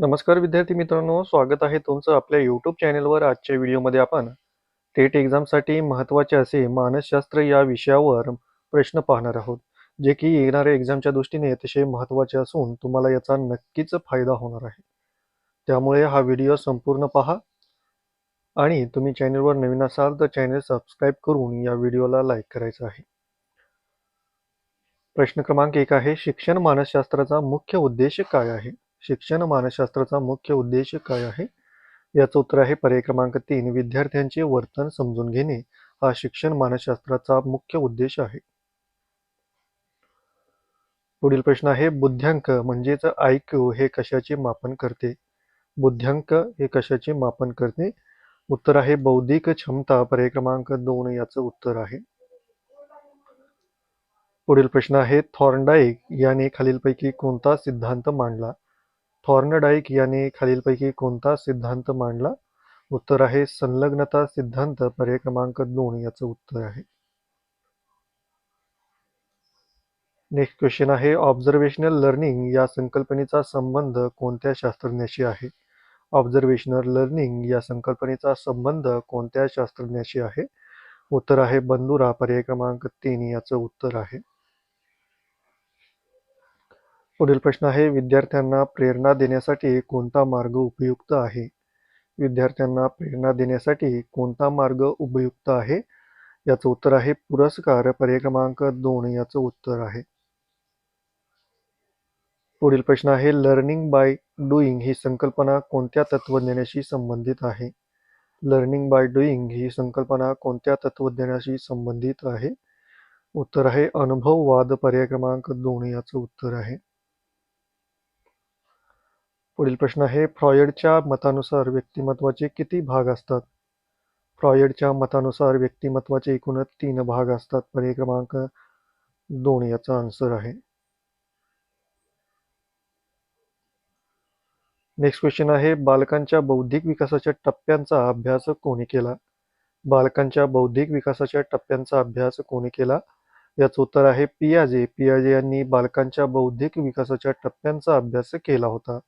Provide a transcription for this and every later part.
नमस्कार विद्यार्थी मित्रांनो स्वागत आहे तुमचं आपल्या यूट्यूब चॅनलवर आजच्या व्हिडिओमध्ये आपण टेट एक्झामसाठी महत्त्वाचे असे मानसशास्त्र या विषयावर प्रश्न पाहणार आहोत जे की येणाऱ्या एक्झामच्या दृष्टीने अतिशय महत्त्वाचे असून तुम्हाला याचा नक्कीच फायदा होणार आहे. त्यामुळे हा व्हिडिओ संपूर्ण पहा आणि तुम्ही चॅनेलवर नवीन असाल तर चॅनेल सबस्क्राईब करून या व्हिडिओला लाईक करायचं आहे. प्रश्न क्रमांक एक आहे शिक्षण मानसशास्त्राचा मुख्य उद्देश काय आहे? शिक्षण मानसशास्त्राचा मुख्य उद्देश काय आहे? याचं उत्तर आहे पर्याय क्रमांक तीन विद्यार्थ्यांचे वर्तन समजून घेणे. हा शिक्षण मानसशास्त्राचा मुख्य उद्देश आहे. पुढील प्रश्न आहे बुद्ध्यांक म्हणजेच आयक्यू हे कशाचे मापन करते? बुद्ध्यांक हे कशाचे मापन करते? उत्तर आहे बौद्धिक क्षमता पर्याय क्रमांक दोन याचं उत्तर आहे. पुढील प्रश्न आहे थॉर्नडाईक याने खालीलपैकी कोणता सिद्धांत मांडला? थॉर्नडाईक याने खालीलपैकी कोणता सिद्धांत मांडला? उत्तर आहे संलग्नता सिद्धांत पर्याय क्रमांक दोन याचं उत्तर आहे. नेक्स्ट क्वेश्चन आहे ऑब्झर्वेशनल लर्निंग या संकल्पनेचा संबंध कोणत्या शास्त्रज्ञाशी आहे? ऑब्झर्वेशनल लर्निंग या संकल्पनेचा संबंध कोणत्या शास्त्रज्ञाशी आहे? उत्तर आहे बंधुरा पर्याय क्रमांक तीन याचं उत्तर आहे. पुढील प्रश्न आहे, विद्यार्थ्यांना प्रेरणा देण्यासाठी कोणता मार्ग उपयुक्त आहे? विद्यार्थ्यांना प्रेरणा देण्यासाठी कोणता मार्ग उपयुक्त आहे? याचं उत्तर आहे, पुरस्कार पर्याय क्रमांक दोन याचं उत्तर आहे. पुढील प्रश्न आहे लर्निंग बाय डुईंग ही संकल्पना कोणत्या तत्वज्ञानाशी संबंधित आहे? लर्निंग बाय डुईंग ही संकल्पना कोणत्या तत्वज्ञानाशी संबंधित आहे? उत्तर आहे अनुभववाद पर्याय क्रमांक दोन याचं उत्तर आहे. पुढील प्रश्न आहे फ्रॉयडच्या मतानुसार व्यक्तिमत्वाचे किती भाग असतात? फ्रॉयडच्या मतानुसार व्यक्तिमत्वाचे एकूण तीन भाग असतात पर्याय क्रमांक दोन याचा आन्सर आहे. नेक्स्ट क्वेश्चन आहे बालकांच्या बौद्धिक विकासाच्या टप्प्यांचा अभ्यास कोणी केला? बालकांच्या बौद्धिक विकासाच्या टप्प्यांचा अभ्यास कोणी केला? याचं उत्तर आहे पियाजे. पियाजे यांनी बालकांच्या बौद्धिक विकासाच्या टप्प्यांचा अभ्यास केला होता.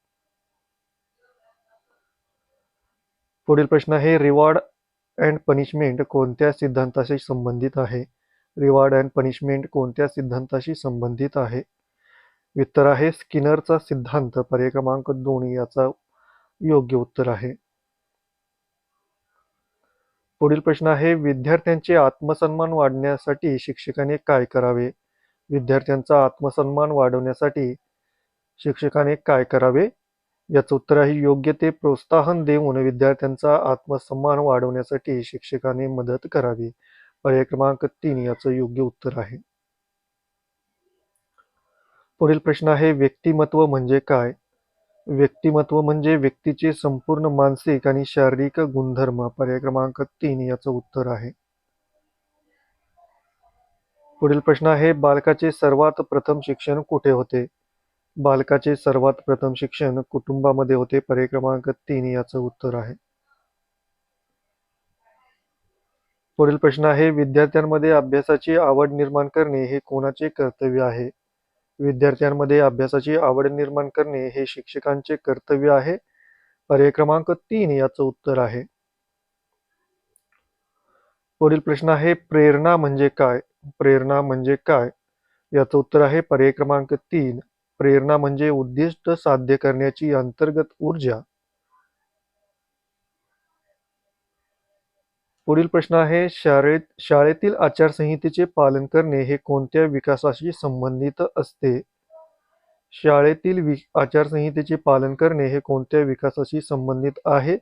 पुढील प्रश्न आहे रिवॉर्ड अँड पनिशमेंट कोणत्या सिद्धांताशी संबंधित आहे? रिवॉर्ड अँड पनिशमेंट कोणत्या सिद्धांताशी संबंधित आहे? उत्तर आहे स्किनरचा सिद्धांत पर्याय क्रमांक दोन याचा योग्य उत्तर आहे. पुढील प्रश्न आहे विद्यार्थ्यांचे आत्मसन्मान वाढण्यासाठी शिक्षकाने काय करावे? विद्यार्थ्यांचा आत्मसन्मान वाढवण्यासाठी शिक्षकाने काय करावे? याचं उत्तर आहे योग्य ते प्रोत्साहन देऊन विद्यार्थ्यांचा आत्मसन्मान वाढवण्यासाठी शिक्षकाने मदत करावी. पर्याय क्रमांक तीन याचं योग्य उत्तर आहे. पुढील प्रश्न आहे व्यक्तिमत्व म्हणजे काय? व्यक्तिमत्व म्हणजे व्यक्तीचे संपूर्ण मानसिक आणि शारीरिक गुणधर्म. पर्याय क्रमांक तीन याचं उत्तर आहे. पुढील प्रश्न आहे बालकाचे सर्वात प्रथम शिक्षण कुठे होते? बालकाचे सर्वात प्रथम शिक्षण कुटुंबामध्ये होते. पर्याय क्रमांक तीन याचं उत्तर आहे. पुढील प्रश्न आहे विद्यार्थ्यांमध्ये अभ्यासाची आवड निर्माण करणे हे कोणाचे कर्तव्य आहे? विद्यार्थ्यांमध्ये अभ्यासाची आवड निर्माण करणे हे शिक्षकांचे कर्तव्य आहे. पर्याय क्रमांक तीन याचं उत्तर आहे. पुढील प्रश्न आहे प्रेरणा म्हणजे काय? प्रेरणा म्हणजे काय? याचं उत्तर आहे पर्याय क्रमांक तीन. प्रेरणा म्हणजे उद्दिष्ट साध्य करण्याची अंतर्गत ऊर्जा. पुढील प्रश्न आहे शाळेत शाळेतील आचारसंहितेचे पालन करणे हे कोणत्या विकासाशी संबंधित असते? शाळेतील वि आचारसंहितेचे पालन करणे हे कोणत्या विकासाशी संबंधित आहे?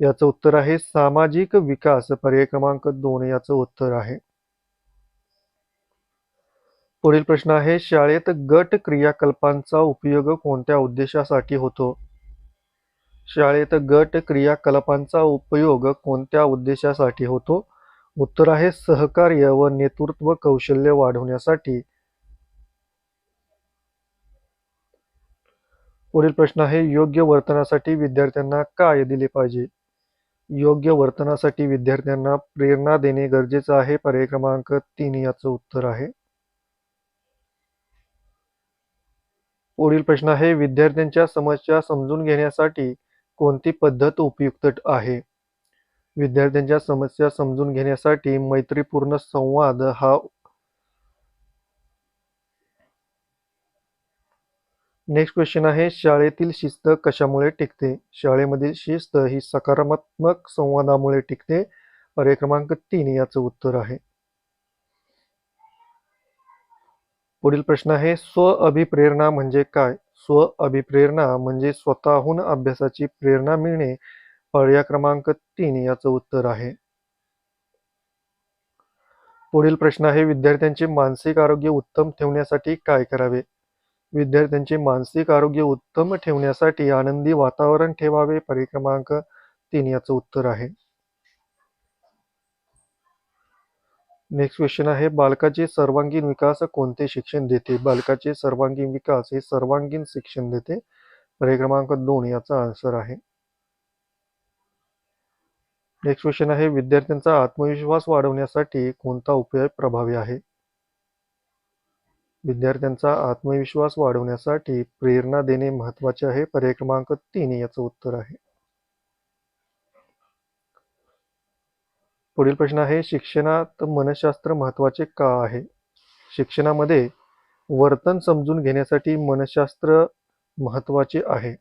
याचं उत्तर आहे सामाजिक विकास पर्याय क्रमांक दोन याचं उत्तर आहे. पुढील प्रश्न आहे शाळेत गट क्रियाकल्पांचा उपयोग कोणत्या उद्देशासाठी होतो? शाळेत गट क्रियाकलापांचा उपयोग कोणत्या उद्देशासाठी होतो? उत्तर आहे सहकार्य व नेतृत्व कौशल्य वाढवण्यासाठी. पुढील प्रश्न आहे योग्य वर्तनासाठी विद्यार्थ्यांना काय दिले पाहिजे? योग्य वर्तनासाठी विद्यार्थ्यांना प्रेरणा देणे गरजेचं आहे. पर्याय क्रमांक तीन याचं उत्तर आहे. पुढील प्रश्न आहे विद्यार्थ्यांच्या समस्या समजून घेण्यासाठी कोणती पद्धत उपयुक्त आहे? विद्यार्थ्यांच्या समस्या समजून घेण्यासाठी मैत्रीपूर्ण संवाद हा नेक्स्ट क्वेश्चन आहे शाळेतील शिस्त कशामुळे टिकते? शाळेमधील शिस्त ही सकारात्मक संवादामुळे टिकते? पर्याय क्रमांक तीन याचं उत्तर आहे. पुढील प्रश्न आहे स्व अभिप्रेरणा म्हणजे काय? स्व अभिप्रेरणा म्हणजे स्वतःहून अभ्यासाची प्रेरणा मिळणे. पर्याय क्रमांक तीन याचं उत्तर आहे. पुढील प्रश्न आहे विद्यार्थ्यांचे मानसिक आरोग्य उत्तम ठेवण्यासाठी काय करावे? विद्यार्थ्यांचे मानसिक आरोग्य उत्तम ठेवण्यासाठी आनंदी वातावरण ठेवावे पर्याय क्रमांक तीन याचं उत्तर आहे. नेक्स्ट क्वेश्चन आहे बालकाचे सर्वांगीण विकास कोणते शिक्षण देते? बालकाचे सर्वांगीण विकास हे सर्वांगीण शिक्षण देते. पर्याय क्रमांक दोन याचा आन्सर आहे. नेक्स्ट क्वेश्चन आहे विद्यार्थ्यांचा आत्मविश्वास वाढवण्यासाठी कोणता उपाय प्रभावी आहे? विद्यार्थ्यांचा आत्मविश्वास वाढवण्यासाठी प्रेरणा देणे महत्त्वाचे आहे. पर्याय क्रमांक तीन याचं उत्तर आहे. पुढील प्रश्न आहे शिक्षणात मनशास्त्र महत्त्वाचे का आहे? शिक्षणामध्ये वर्तन समजून घेण्यासाठी मनशास्त्र महत्त्वाचे आहे.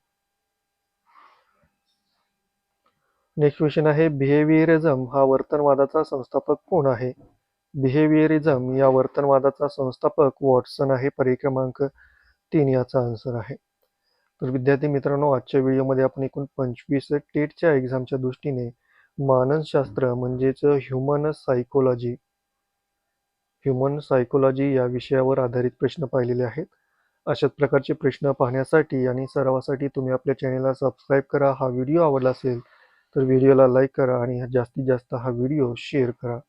नेक्स्ट क्वेश्चन आहे बिहेवियरिझम हा वर्तनवादाचा संस्थापक कोण आहे? बिहेवियरिझम या वर्तनवादाचा संस्थापक वॉटसन आहे पर्याय क्रमांक तीन याचा आन्सर आहे. तर विद्यार्थी मित्रांनो आजच्या व्हिडिओमध्ये आपण एकूण पंचवीस टेटच्या एक्झामच्या दृष्टीने मानसशास्त्र म्हणजेच ह्युमन सायकोलॉजी ह्युमन सायकोलॉजी या विषयावर आधारित प्रश्न पाहिलेले आहेत. अशाच प्रकारचे प्रश्न पाहण्यासाठी आणि सरावासाठी तुम्ही आपल्या चॅनेलला सबस्क्राईब करा. हा व्हिडिओ आवडला असेल तर व्हिडिओला लाईक करा आणि जास्तीत जास्त हा व्हिडिओ शेअर करा.